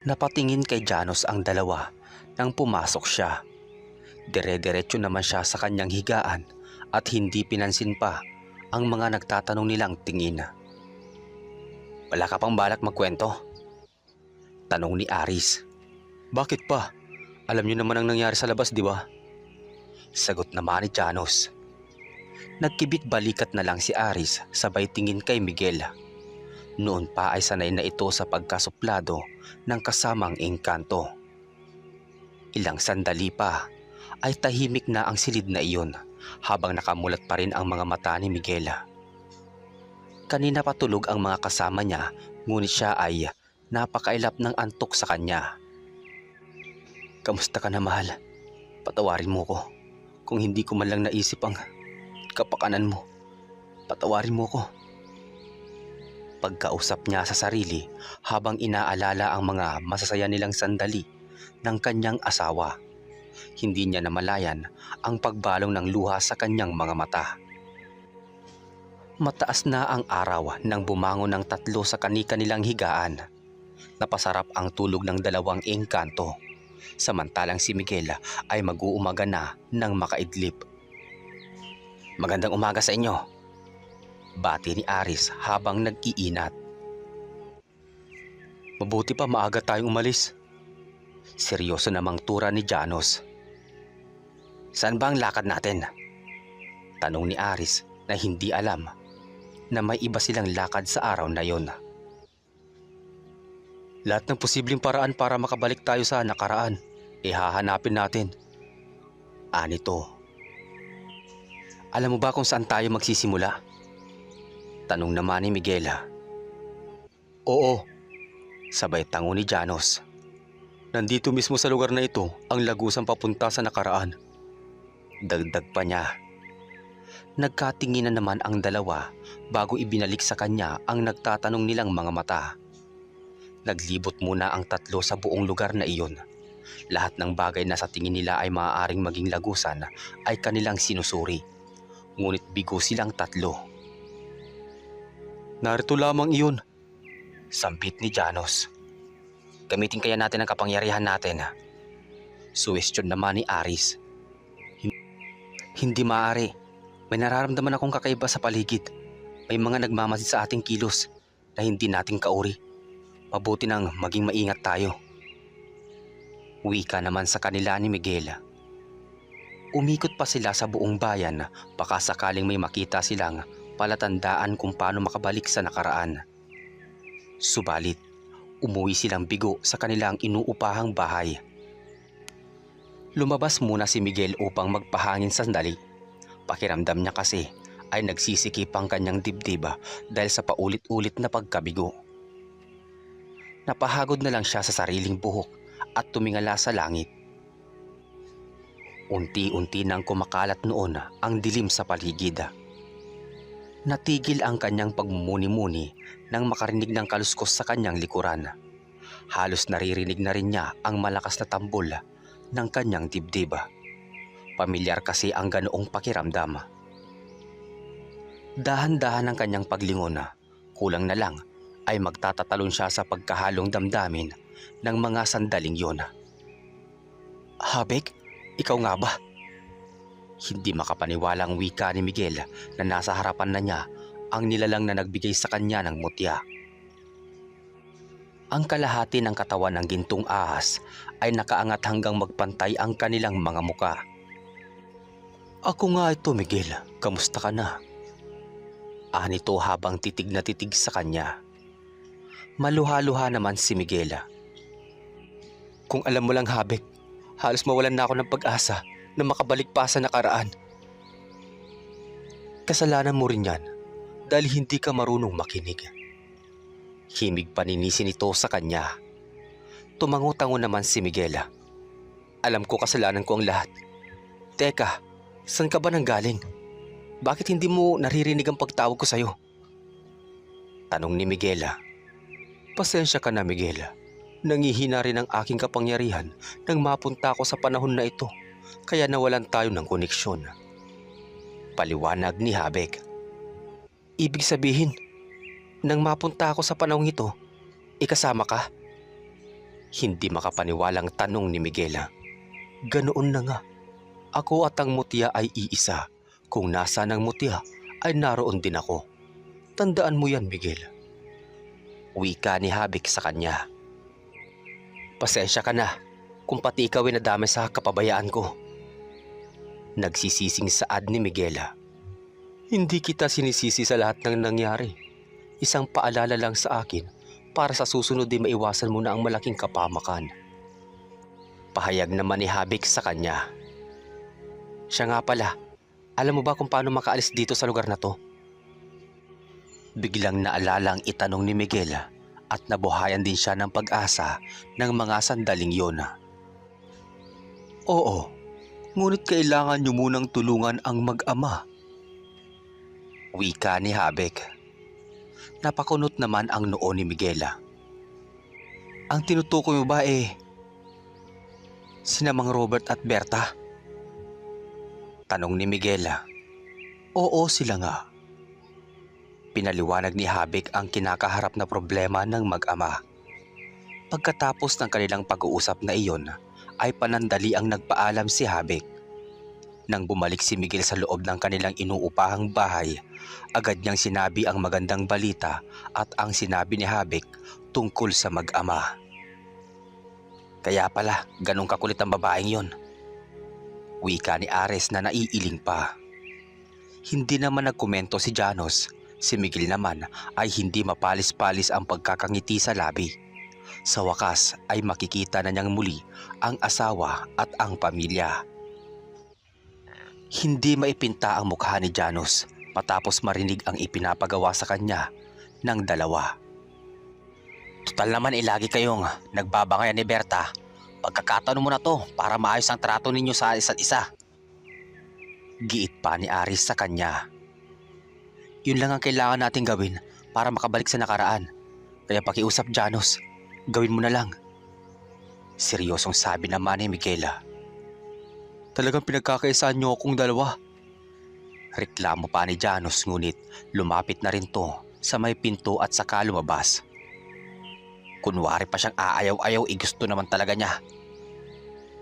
Napatingin kay Janos ang dalawa nang pumasok siya. Dire-diretso naman siya sa kanyang higaan at hindi pinansin pa ang mga nagtatanong nilang tingin. Wala ka pang balak magkwento? Tanong ni Aris. Bakit pa? Alam niyo naman ang nangyari sa labas, di ba? Sagot naman ni Janos. Nagkibit balikat na lang si Aris sabay tingin kay Miguel. Noon pa ay sanay na ito sa pagkasuplado ng kasamang engkanto. Ilang sandali pa ay tahimik na ang silid na iyon habang nakamulat pa rin ang mga mata ni Miguel. Kanina pa tulog ang mga kasama niya ngunit siya ay napakailap ng antok sa kanya. Kamusta ka na mahal? Patawarin mo ko kung hindi ko man lang naisip ang kapakanan mo. Patawarin mo ko. Pagkausap niya sa sarili habang inaalala ang mga masasaya nilang sandali ng kanyang asawa. Hindi niya namalayan ang pagbalong ng luha sa kanyang mga mata. Mataas na ang araw nang bumangon ng tatlo sa kani-kanilang higaan. Napasarap ang tulog ng dalawang engkanto. Samantalang si Miguel ay mag-uumaga na ng makaidlip. Magandang umaga sa inyo. Bati ni Aris habang nag-iinat. Mabuti pa maaga tayong umalis. Seryoso namang tura ni Janos. Saan ba ang lakad natin? Tanong ni Aris na hindi alam na may iba silang lakad sa araw na yon. Lahat ng posibleng paraan para makabalik tayo sa nakaraan, ihahanapin natin. Anito. Alam mo ba kung saan tayo magsisimula? Tanong naman ni Miguela. Oo, sabay tango ni Janos. Nandito mismo sa lugar na ito ang lagusang papunta sa nakaraan. Dagdag pa niya. Nagkatinginan naman ang dalawa bago ibinalik sa kanya ang nagtatanong nilang mga mata. Naglibot muna ang tatlo sa buong lugar na iyon. Lahat ng bagay na sa tingin nila ay maaaring maging lagusan ay kanilang sinusuri. Ngunit bigo silang tatlo. Narito lamang iyon. Sampit ni Janos. Gamitin kaya natin ang kapangyarihan natin. Suwestyon naman ni Aris. Hin- Hindi maaari. May nararamdaman akong kakaiba sa paligid. May mga nagmamasid sa ating kilos na hindi nating kauri. Mabuti nang maging maingat tayo. Wika naman sa kanila ni Miguel. Umikot pa sila sa buong bayan baka sakaling may makita silang palatandaan kung paano makabalik sa nakaraan. Subalit, umuwi silang bigo sa kanilang inuupahang bahay. Lumabas muna si Miguel upang magpahangin sandali. Pakiramdam niya kasi ay nagsisikip ang kanyang dibdiba dahil sa paulit-ulit na pagkabigo. Napahagod na lang siya sa sariling buhok at tumingala sa langit. Unti-unti nang kumakalat noon ang dilim sa paligid. Natigil ang kanyang pagmumuni-muni nang makarinig ng kaluskos sa kanyang likuran. Halos naririnig na rin niya ang malakas na tambol ng kanyang dibdib. Pamilyar kasi ang ganoong pakiramdam. Dahan-dahan ang kanyang paglingon. Kulang na lang ay magtatatalon siya sa pagkahalong damdamin ng mga sandaling yon. Habek, ikaw nga ba? Hindi makapaniwala ang wika ni Miguel na nasa harapan na niya ang nilalang na nagbigay sa kanya ng mutya. Ang kalahati ng katawan ng gintong ahas ay nakaangat hanggang magpantay ang kanilang mga muka. Ako nga ito Miguel, kamusta ka na? Anito habang titig na titig sa kanya. Maluha-luha naman si Miguel. Kung alam mo lang Habek, halos mawalan na ako ng pag-asa na makabalik pa sa nakaraan. Kasalanan mo rin yan dahil hindi ka marunong makinig. Himig paninisi nito sa kanya. Tumango-tango naman si Miguel. Alam ko kasalanan ko ang lahat. Teka, saan ka ba nang galing? Bakit hindi mo naririnig ang pagtawag ko sa'yo? Tanong ni Miguel. Pasensya ka na Miguel. Nangihina rin ang aking kapangyarihan nang mapunta ako sa panahon na ito kaya nawalan tayo ng koneksyon. Paliwanag ni Habek. Ibig sabihin, nang mapunta ako sa panahong ito, ikasama ka? Hindi makapaniwalang tanong ni Miguela. Ganoon na nga. Ako at ang mutya ay iisa. Kung nasa ng mutya ay naroon din ako. Tandaan mo yan, Miguel. Wika ni Habik sa kanya. Pasensya ka na kung pati ikaw ay nadami sa kapabayaan ko. Nagsisising saad ni Miguela. Hindi kita sinisisi sa lahat ng nangyari. Isang paalala lang sa akin para sa susunod din maiwasan mo na ang malaking kapamakan. Pahayag naman ni Habik sa kanya. Siya nga pala, alam mo ba kung paano makaalis dito sa lugar na to? Biglang naalala ang itanong ni Miguel at nabuhayan din siya ng pag-asa ng mga sandaling yon. Oo, ngunit kailangan niyo munang tulungan ang mag-ama. Wika ni Habek. Napakunot naman ang noo ni Miguela. Ang tinutukoy mo ba eh, sinamang Robert at Berta? Tanong ni Miguela. Oo sila nga. Pinaliwanag ni Habik ang kinakaharap na problema ng mag-ama. Pagkatapos ng kanilang pag-uusap na iyon, ay panandali ang nagpaalam si Habik. Nang bumalik si Miguel sa loob ng kanilang inuupahang bahay, agad niyang sinabi ang magandang balita at ang sinabi ni Habik tungkol sa mag-ama. Kaya pala, ganong kakulit ang babaeng yon. Wika ni Ares na naiiling pa. Hindi naman nagkomento si Janos. Si Miguel naman ay hindi mapalis-palis ang pagkakangiti sa labi. Sa wakas ay makikita na niyang muli ang asawa at ang pamilya. Hindi maipinta ang mukha ni Janos matapos marinig ang ipinapagawa sa kanya ng dalawa. Total naman ilagi kayong nagbabangayan ni Berta. Pagkakataon mo na to para maayos ang trato ninyo sa isa't isa. Giit pa ni Aris sa kanya. Yun lang ang kailangan nating gawin para makabalik sa nakaraan. Kaya pakiusap Janos, gawin mo na lang. Seryosong sabi naman ni Michaela. Talagang pinagkakaisaan niyo akong dalawa. Reklamo pa ni Janos ngunit lumapit na rin to sa may pinto at saka lumabas. Kunwari pa siyang aayaw-ayaw eh gusto naman talaga niya.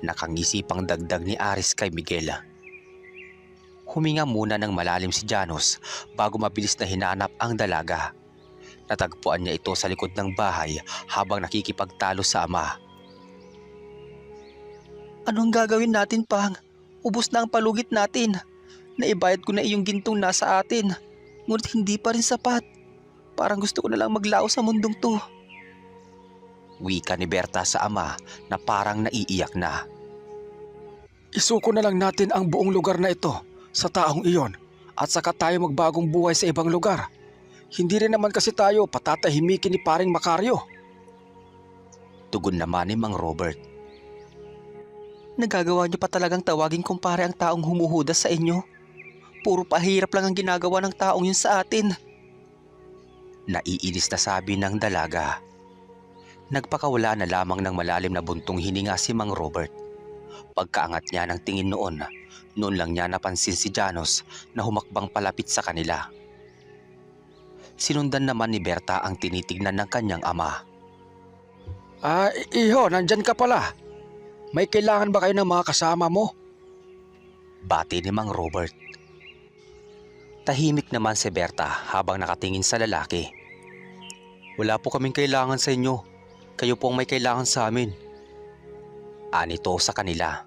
Nakangisi pang dagdag ni Aris kay Miguela. Huminga muna ng malalim si Janos bago mabilis na hinanap ang dalaga. Natagpuan niya ito sa likod ng bahay habang nakikipagtalo sa ama. Anong gagawin natin, Pang? Ubus na ang palugit natin. Naibayad ko na iyong gintong nasa atin. Ngunit hindi pa rin sapat. Parang gusto ko na lang maglao sa mundong to. Wika ni Berta sa ama na parang naiiyak na. Isuko na lang natin ang buong lugar na ito sa taong iyon at saka tayo magbagong buhay sa ibang lugar. Hindi rin naman kasi tayo patatahimikin ni paring Makaryo. Tugon naman ni Mang Robert. Nagagawa niyo pa talagang tawagin kumpare ang taong humuhudas sa inyo. Puro pahirap lang ang ginagawa ng taong yun sa atin. Naiinis na sabi ng dalaga. Nagpakawala na lamang ng malalim na buntong hininga si Mang Robert. Pagkaangat niya ng tingin noon, noon lang niya napansin si Janos na humakbang palapit sa kanila. Sinundan naman ni Berta ang tinitignan ng kanyang ama. Ah, iho, nandyan ka pala. May kailangan ba kayo ng mga kasama mo? Bati ni Mang Robert. Tahimik naman si Berta habang nakatingin sa lalaki. Wala po kaming kailangan sa inyo. Kayo po ang may kailangan sa amin. Anito sa kanila.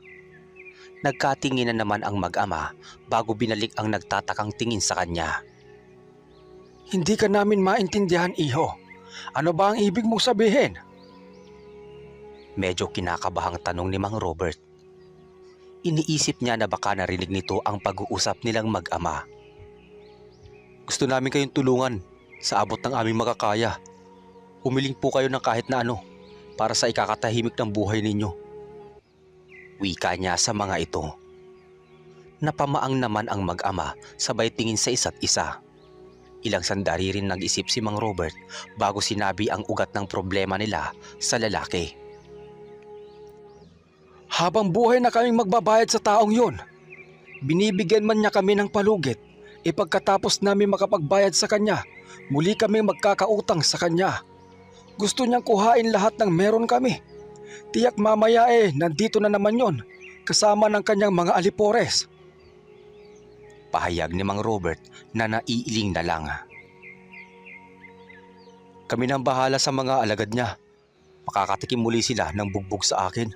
Nagkatinginan naman ang mag-ama bago binalik ang nagtatakang tingin sa kanya. Hindi ka namin maintindihan, iho. Ano ba ang ibig mong sabihin? Medyo kinakabahang tanong ni Mang Robert. Iniisip niya na baka narinig nito ang pag-uusap nilang mag-ama. Gusto namin kayong tulungan sa abot ng aming makakaya. Humiling po kayo ng kahit na ano para sa ikakatahimik ng buhay ninyo. Wika niya sa mga ito. Napamaang naman ang mag-ama sabay tingin sa isa't isa. Ilang sandali rin nag-isip si Mang Robert bago sinabi ang ugat ng problema nila sa lalaki. Habang buhay na kaming magbabayad sa taong yon, binibigyan man niya kami ng palugit, e pagkatapos namin makapagbayad sa kanya, muli kaming magkakautang sa kanya. Gusto niyang kuhain lahat ng meron kami Tiyak mamaya eh, nandito na naman yon kasama ng kanyang mga alipores. Pahayag ni Mang Robert na naiiling na lang. Kami nang bahala sa mga alagad niya. Makakatikim muli sila ng bugbog sa akin.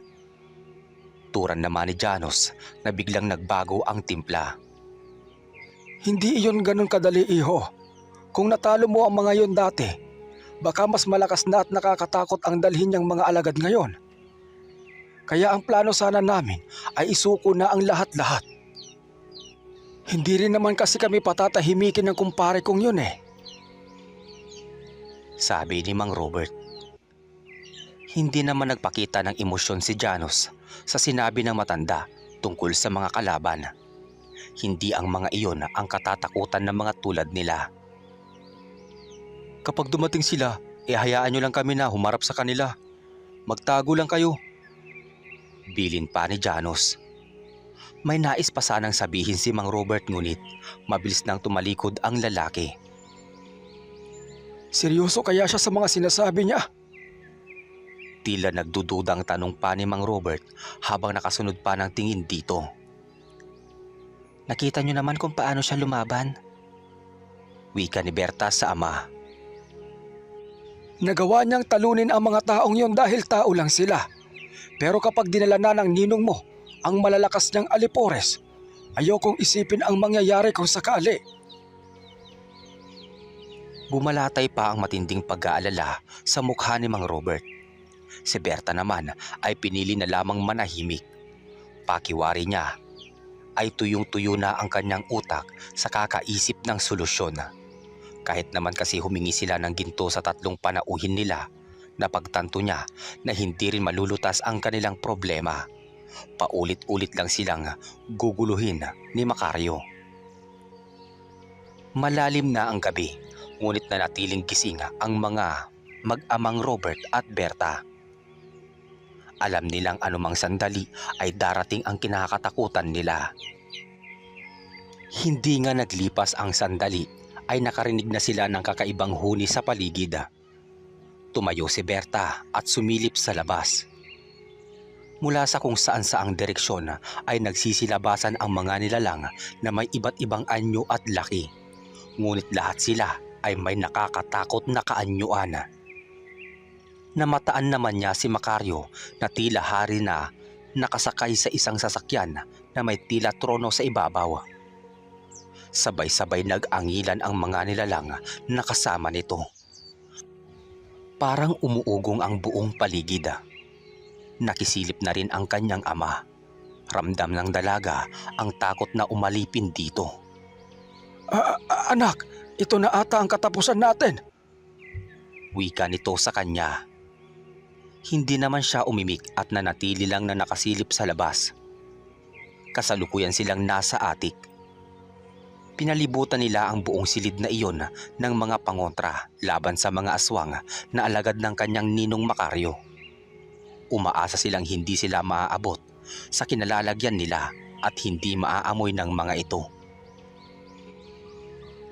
Turan naman ni Janos na biglang nagbago ang timpla. Hindi iyon ganun kadali iho. Kung natalo mo ang mga yon dati, baka mas malakas na at nakakatakot ang dalhin niyang mga alagad ngayon. Kaya ang plano sana namin ay isuko na ang lahat-lahat. Hindi rin naman kasi kami patatahimikin ng kumpare kong yun eh. Sabi ni Mang Robert. Hindi naman nagpakita ng emosyon si Janos sa sinabi ng matanda tungkol sa mga kalaban. Hindi ang mga iyon ang katatakutan ng mga tulad nila. Kapag dumating sila, eh hayaan nyo lang kami na humarap sa kanila. Magtago lang kayo. Bilin pa ni Janos. May nais pa sanang sabihin si Mang Robert ngunit mabilis nang tumalikod ang lalaki. Seryoso kaya siya sa mga sinasabi niya? Tila nagdududang tanong pa ni Mang Robert habang nakasunod pa ng tingin dito. Nakita niyo naman kung paano siya lumaban. Wika ni Berta sa ama. Nagawa niyang talunin ang mga taong yon dahil tao lang sila. Pero kapag dinala na ng ninong mo ang malalakas niyang alipores, ayokong isipin ang mangyayari kung sakali. Bumalatay pa ang matinding pag-aalala sa mukha ni Mang Robert. Si Berta naman ay pinili na lamang manahimik. Pakiwari niya ay tuyong-tuyo na ang kanyang utak sa kakaisip ng solusyon. Kahit naman kasi humingi sila ng ginto sa tatlong panauhin nila, napagtanto niya na hindi rin malulutas ang kanilang problema. Paulit-ulit lang silang guguluhin ni Macario. Malalim na ang gabi, ngunit nanatiling gising ang mga mag-amang Robert at Berta. Alam nilang anumang sandali ay darating ang kinakatakutan nila. Hindi nga naglipas ang sandali ay nakarinig na sila ng kakaibang huni sa paligid. Tumayo si Berta at sumilip sa labas. Mula sa kung saan saang direksyon ay nagsisilabasan ang mga nilalang na may iba't ibang anyo at laki. Ngunit lahat sila ay may nakakatakot na kaanyuan. Namataan naman niya si Macario na tila hari na nakasakay sa isang sasakyan na may tila trono sa ibabaw. Sabay-sabay nag-angilan ang mga nilalang na kasama nito. Parang umuugong ang buong paligid. Nakisilip na rin ang kanyang ama. Ramdam ng dalaga ang takot na umalipin dito. "A- anak, ito na ata ang katapusan natin. Wika nito sa kanya. Hindi naman siya umimik at nanatili lang na nakasilip sa labas. Kasalukuyan silang nasa atik. Pinalibutan nila ang buong silid na iyon ng mga pangontra laban sa mga aswang na alagad ng kanyang ninong Makaryo. Umaasa silang hindi sila maaabot sa kinalalagyan nila at hindi maaamoy ng mga ito.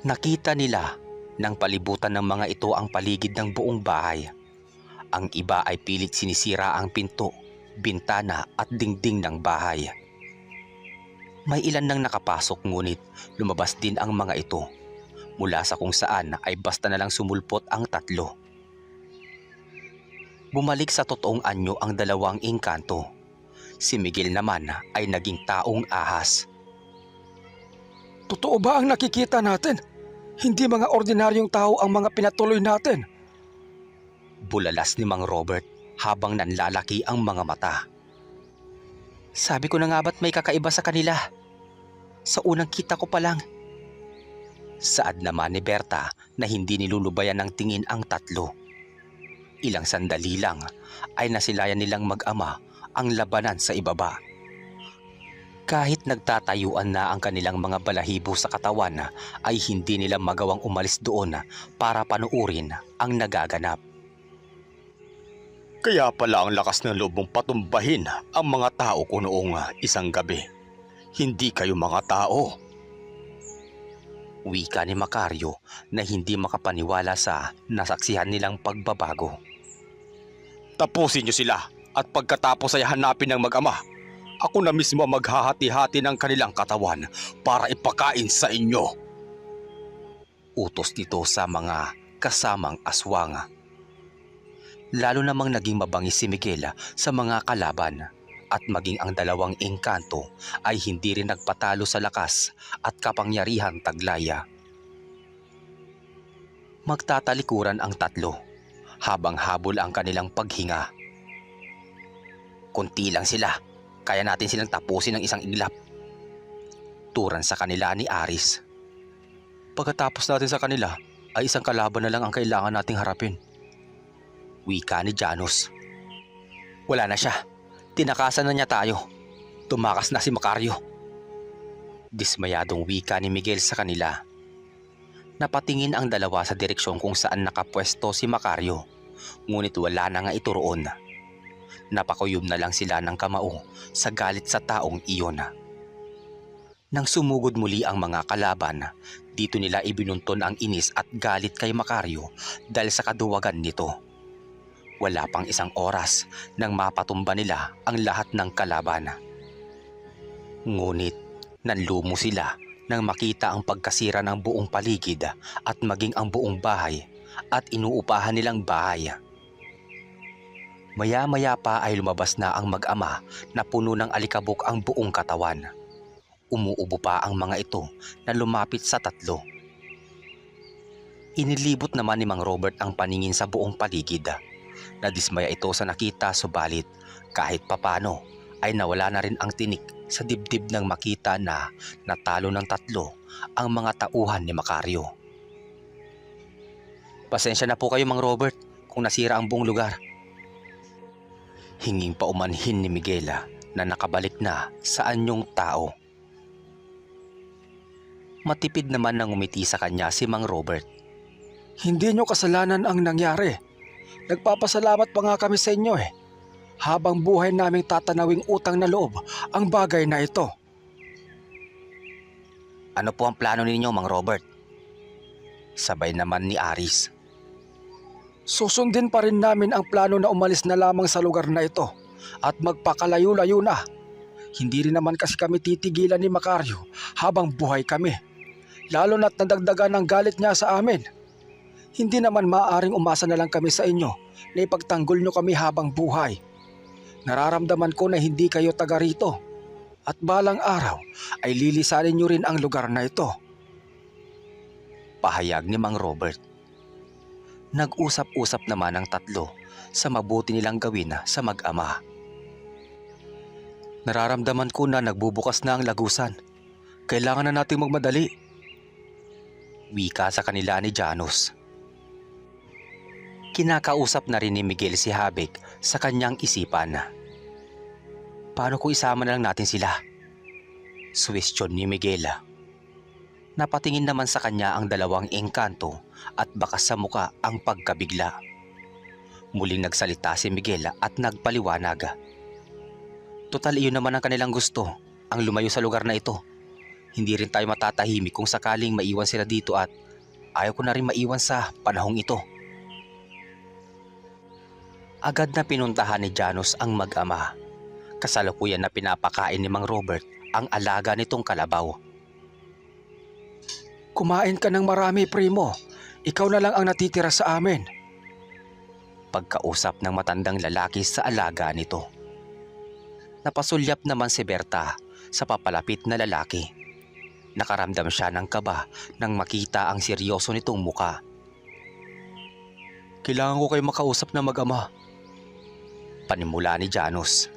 Nakita nila nang palibutan ng mga ito ang paligid ng buong bahay. Ang iba ay pilit sinisira ang pinto, bintana at dingding ng bahay. May ilan nang nakapasok ngunit lumabas din ang mga ito. Mula sa kung saan ay basta na lang sumulpot ang tatlo. Bumalik sa totoong anyo ang dalawang engkanto. Si Miguel naman ay naging taong ahas. Totoo ba ang nakikita natin? Hindi mga ordinaryong tao ang mga pinatuloy natin. Bulalas ni Mang Robert habang nanlalaki ang mga mata. Sabi ko na nga ba't may kakaiba sa kanila? Sa unang kita ko pa lang. Saad naman ni Berta na hindi nilulubayan ng tingin ang tatlo. Ilang sandali lang ay nasilayan nilang mag-ama ang labanan sa ibaba. Kahit nagtatayuan na ang kanilang mga balahibo sa katawan ay hindi nila magawang umalis doon para panuurin ang nagaganap. Kaya pala ang lakas ng loob mong patumbahin ang mga tao ko noong isang gabi. Hindi kayo mga tao. Wika ni Macario na hindi makapaniwala sa nasaksihan nilang pagbabago. Tapusin niyo sila At pagkatapos ay hanapin ng mag-ama, ako na mismo maghahati-hati ng kanilang katawan para ipakain sa inyo. Utos nito sa mga kasamang aswang. Lalo namang naging mabangis si Miguel sa mga kalaban at maging ang dalawang engkanto ay hindi rin nagpatalo sa lakas at kapangyarihan taglaya. Magtatalikuran ang tatlo habang habol ang kanilang paghinga. Kunti lang sila, kaya natin silang tapusin ng isang iglap. Turan sa kanila ni Aris. Pagkatapos natin sa kanila, ay isang kalaban na lang ang kailangan nating harapin. Wika ni Janus. Wala na siya. Tinakasan na niya tayo. Tumakas na si Macario. Dismayadong wika ni Miguel sa kanila. Napatingin ang dalawa sa direksyon kung saan nakapwesto si Macario. Ngunit wala na nga ito roon. Napakuyom na lang sila ng kamao sa galit sa taong iyon. Nang sumugod muli ang mga kalaban, dito nila ibinunton ang inis at galit kay Macario dahil sa kaduwagan nito. Wala pang isang oras nang mapatumba nila ang lahat ng kalaban. Ngunit nanlumo sila nang makita ang pagkasira ng buong paligid at maging ang buong bahay at inuupahan nilang bahay. Maya-maya pa ay lumabas na ang mag-ama na puno ng alikabok ang buong katawan. Umuubo pa ang mga ito na lumapit sa tatlo. Inilibot naman ni Mang Robert ang paningin sa buong paligid. Nadismaya ito sa nakita subalit kahit papano ay nawala na rin ang tinik sa dibdib ng makita na natalo ng tatlo ang mga tauhan ni Macario. Pasensya na po kayo Mang Robert kung nasira ang buong lugar. Hinging paumanhin ni Miguela na nakabalik na sa anyong tao. Matipid naman nang umiti sa kanya si Mang Robert. Hindi nyo kasalanan ang nangyari. Nagpapasalamat pa nga kami sa inyo eh. Habang buhay naming tatanawing utang na loob ang bagay na ito. Ano po ang plano ninyo Mang Robert? Sabay naman ni Aris. Susundin pa rin namin ang plano na umalis na lamang sa lugar na ito at magpakalayo-layo na. Hindi rin naman kasi kami titigilan ni Macario habang buhay kami. Lalo na't nadagdagan ng galit niya sa amin. Hindi naman maaaring umasa na lang kami sa inyo na ipagtanggol nyo kami habang buhay. Nararamdaman ko na hindi kayo taga rito at balang araw ay lilisanin nyo rin ang lugar na ito. Pahayag ni Mang Robert. Nag-usap-usap naman ang tatlo sa mabuti nilang gawin sa mag-ama. Nararamdaman ko na nagbubukas na ang lagusan. Kailangan na nating magmadali. Wika sa kanila ni Janus. Kinakausap na rin ni Miguel si Habik sa kanyang isipan. Paano kung isama na lang natin sila? Suwestyon ni Miguel. Napatingin naman sa kanya ang dalawang engkanto at bakas sa muka ang pagkabigla. Muling nagsalita si Miguel at nagpaliwanag. Total iyon naman ang kanilang gusto, ang lumayo sa lugar na ito. Hindi rin tayo matatahimik kung sakaling maiwan sila dito at ayaw ko na rin maiwan sa panahong ito. Agad na pinuntahan ni Janus ang mag-ama. Kasalukuyan na pinapakain ni Mang Robert ang alaga nitong kalabaw. Kumain ka ng marami, primo. Ikaw na lang ang natitira sa amin. Pagkausap ng matandang lalaki sa alaga nito. Napasulyap naman si Berta sa papalapit na lalaki. Nakaramdam siya ng kaba nang makita ang seryoso nitong muka. Kailangan ko kayo makausap na mag-ama. Panimula ni Janus.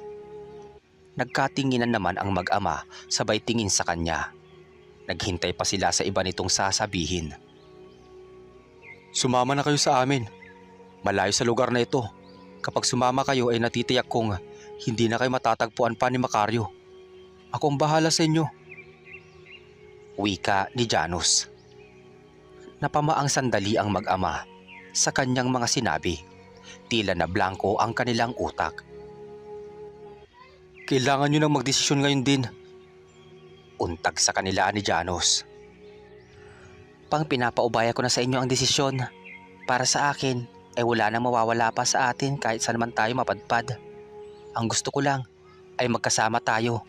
Nagkatinginan naman ang mag-ama sabay tingin sa kanya. Naghintay pa sila sa iba nitong sasabihin. Sumama na kayo sa amin. Malayo sa lugar na ito. Kapag sumama kayo ay natitiyak kong hindi na kayo matatagpuan pa ni Macario. Ako ang bahala sa inyo. Wika ni Janus. Napamaang sandali ang mag-ama sa kanyang mga sinabi. Tila na blanco ang kanilang utak. Kailangan nyo nang magdesisyon ngayon din. Untag sa kanila ni Janus. Pang pinapaubaya ko na sa inyo ang desisyon. Para sa akin, ay wala nang mawawala pa sa atin kahit saan man tayo mapadpad. Ang gusto ko lang ay magkasama tayo.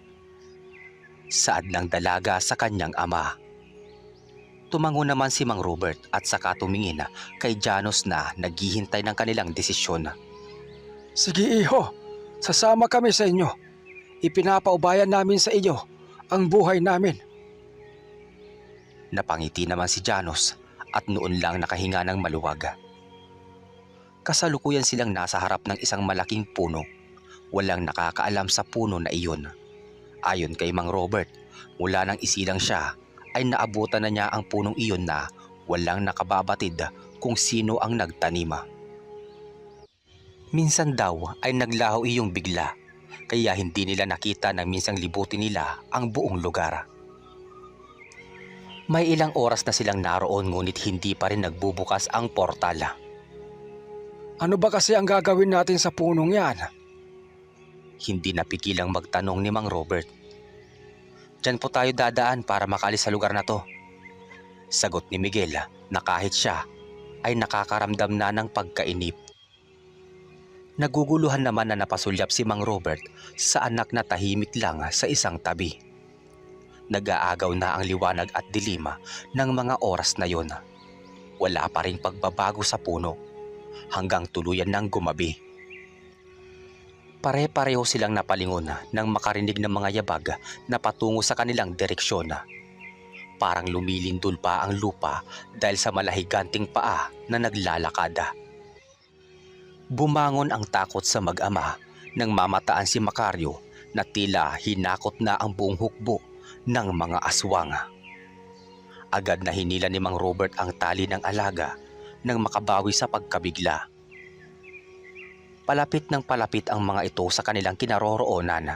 Saad ng dalaga sa kanyang ama. Tumango naman si Mang Robert at saka tumingin kay Janos na naghihintay ng kanilang desisyon. Sige iho, sasama kami sa inyo. Ipinapaubayan namin sa iyo ang buhay namin. Napangiti naman si Janos at noon lang nakahinga ng maluwag. Kasalukuyan silang nasa harap ng isang malaking puno. Walang nakakaalam sa puno na iyon. Ayon kay Mang Robert, mula nang isilang siya ay naabutan na niya ang punong iyon na walang nakababatid kung sino ang nagtanima. Minsan daw ay naglaho iyong bigla kaya hindi nila nakita na minsang libutin nila ang buong lugar. May ilang oras na silang naroon ngunit hindi pa rin nagbubukas ang portal. Ano ba kasi ang gagawin natin sa punong yan? Hindi napigilang magtanong ni Mang Robert. Diyan po tayo dadaan para makalis sa lugar na to. Sagot ni Miguel na kahit siya ay nakakaramdam na ng pagkainip. Naguguluhan naman na napasulyap si Mang Robert sa anak na tahimik lang sa isang tabi. Nag-aagaw na ang liwanag at dilima ng mga oras na yon. Wala pa ring pagbabago sa puno hanggang tuluyan ng gumabi. Pare-pareho silang napalingon nang makarinig ng mga yabag na patungo sa kanilang direksyon. Parang lumilindol pa ang lupa dahil sa malahiganting paa na naglalakad. Bumangon ang takot sa mag-ama nang mamataan si Macario na tila hinakot na ang buong hukbo ng mga aswang. Agad na hinila ni Mang Robert ang tali ng alaga nang makabawi sa pagkabigla. Palapit ng palapit ang mga ito sa kanilang kinaroroonan.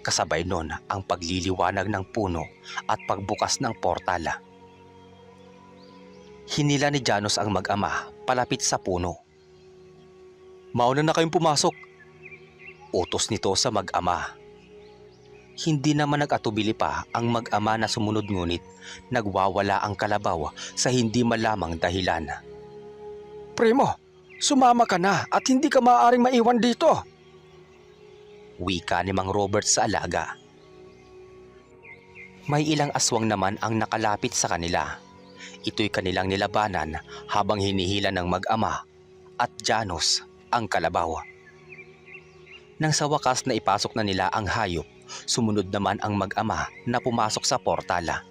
Kasabay nun ang pagliliwanag ng puno at pagbukas ng portal. Hinila ni Janos ang mag-ama palapit sa puno. Mauna na kayong pumasok. Utos nito sa mag-ama. Hindi naman nag-atubili pa ang mag-ama na sumunod ngunit nagwawala ang kalabaw sa hindi malamang dahilan. Primo, sumama ka na at hindi ka maaaring maiwan dito. Wika ni Mang Robert sa alaga. May ilang aswang naman ang nakalapit sa kanila. Ito'y kanilang nilabanan habang hinihila ng mag-ama at Janos ang kalabaw. Nang sa wakas na ipasok na nila ang hayop, sumunod naman ang mag-ama na pumasok sa portala.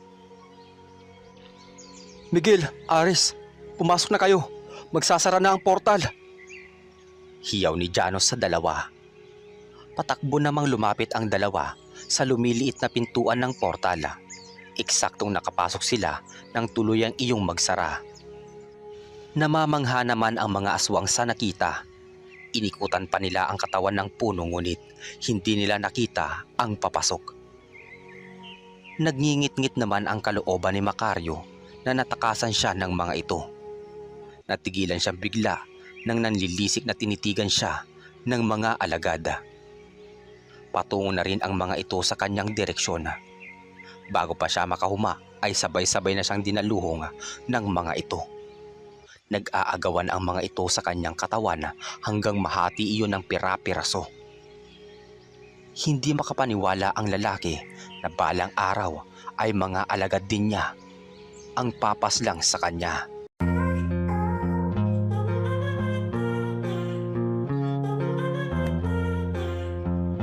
Miguel, Aris, pumasok na kayo. Magsasara na ang portal. Hiyaw ni Janos sa dalawa. Patakbo namang lumapit ang dalawa sa lumiliit na pintuan ng portala. Eksaktong nakapasok sila nang tuluyang iyong magsara. Namamangha naman ang mga aswang sa nakita. Inikutan pa nila ang katawan ng puno ngunit hindi nila nakita ang papasok. Nagngingit-ngit naman ang kalooban ni Macario na natakasan siya ng mga ito. Natigilan siya bigla nang nanlilisik na tinitigan siya ng mga alagada. Patungo na rin ang mga ito sa kanyang direksyon. Bago pa siya makahuma ay sabay-sabay na siyang dinaluhong ng mga ito. Nag-aagawan ang mga ito sa kanyang katawan hanggang mahati iyon ng pira-piraso. Hindi makapaniwala ang lalaki na balang araw ay mga alagad din niya ang papas lang sa kanya.